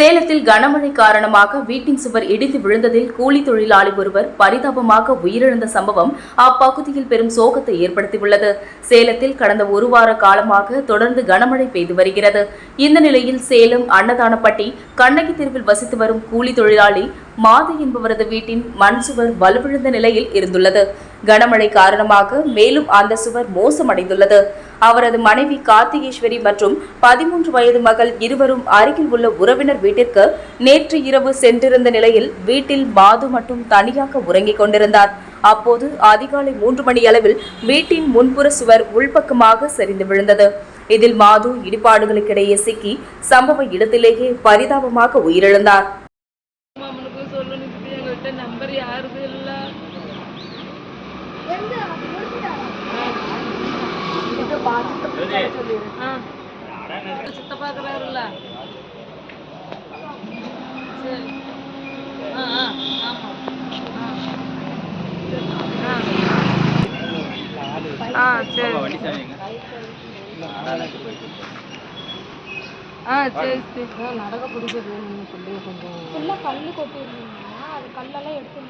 சேலத்தில் கனமழை காரணமாக வீட்டின் சுவர் இடித்து விழுந்ததில் கூலி தொழிலாளி ஒருவர் பரிதாபமாக உயிரிழந்த சம்பவம் அப்பகுதியில் பெரும் சோகத்தை ஏற்படுத்தியுள்ளது. சேலத்தில் கடந்த ஒரு வார காலமாக தொடர்ந்து கனமழை பெய்து வருகிறது. இந்த நிலையில் சேலம் அன்னதானப்பட்டி கண்ணகி தெருவில் வசித்து வரும் கூலி தொழிலாளி மாது என்பவரது வீட்டின் மண் சுவர் வலுவிழந்த நிலையில் இருந்துள்ளது. கனமழை காரணமாக மேலும் அந்த சுவர் மோசமடைந்துள்ளது. அவரது மனைவி கார்த்திகேஸ்வரி மற்றும் பதிமூன்று வயது மகள் இருவரும் அருகில் உள்ள உறவினர் வீட்டிற்கு நேற்று இரவு சென்றிருந்த நிலையில் வீட்டில் மாது மட்டும் தனியாக உறங்கிக் கொண்டிருந்தார். அப்போது அதிகாலை மூன்று மணி அளவில் வீட்டின் முன்புற சுவர் உள்பக்கமாக சரிந்து விழுந்தது. இதில் மாது இடிபாடுகளுக்கிடையே சிக்கி சம்பவ இடத்திலேயே பரிதாபமாக உயிரிழந்தார். எங்கள்கிட்ட நம்பர் யாருக்கும் இல்லை? சித்தப்பா இருக்கிறாருல்ல. சரி. ஆ ஆ. ஆமாம் ஆ. ஆ சரி. ஆ சரி நடக்க பிடிக்கிறது சொல்லி கொஞ்சம் ஃபுல்லாக கல் கொட்டிருந்தீங்கன்னா அது கல்லெல்லாம் எடுத்து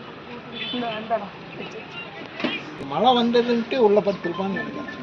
மழை வந்ததுன்ட்டு உள்ள படுத்துருப்பான்னு நினைக்கிறேன்.